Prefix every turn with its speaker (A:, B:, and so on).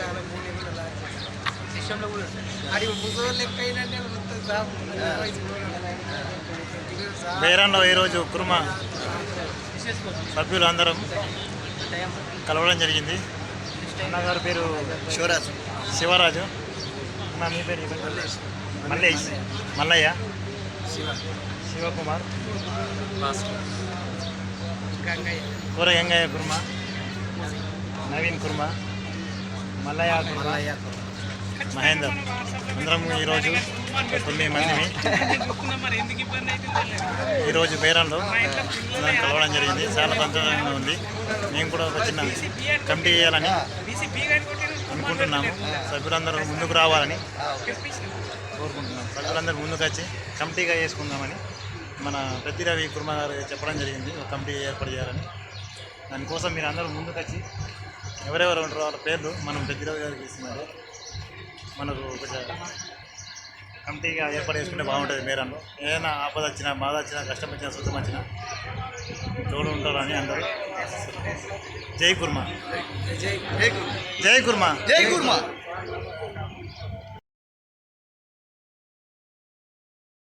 A: కాలం మూడు నెలలు సిస్టంలో కూడా బేరంలో ఈరోజు కుర్మ సభ్యులు అందరం కలవడం జరిగింది. అన్నగారి పేరు
B: శివరాజు.
A: శివరాజు. మా మీ పేరు మల్లయ్య మల్లయ్య. శివ. శివకుమార్. కూర గంగయ్య కుర్మ. నవీన్ కుర్మా. మల్లయ్య మల్లయ్య మహేందర్. అందరం ఈరోజు తొమ్మిది మందిని ఈరోజు బేరంలో అందరం కలవడం జరిగింది. చాలా సంతోషంగా ఉంది. మేము కూడా ఒక చిన్న కమిటీ చేయాలని అనుకుంటున్నాము. సభ్యులందరూ ముందుకు రావాలని కోరుకుంటున్నాం సభ్యులందరూ ముందుకు వచ్చి కమిటీగా చేసుకుందామని మన ప్రతి రవి కుర్మ గారు చెప్పడం జరిగింది. ఒక కమిటీ ఏర్పాటు చేయాలని. దానికోసం మీరు అందరూ ముందుకు వచ్చి ఎవరెవరు ఉంటారో వాళ్ళ పేర్లు మనం రవి గారికి ఇస్తున్నారు మనకు కొంచెం కమిటీగా ఏర్పాటు చేసుకుంటే బాగుంటుంది మేరంలో ఏదైనా ఆపద వచ్చినా బాధ వచ్చినా కష్టం వచ్చినా సుఖం వచ్చినా తోడు ఉంటారని అందరూ జై కుర్మ.
B: జై
A: జై కుర్మ.
B: జై గుర్మా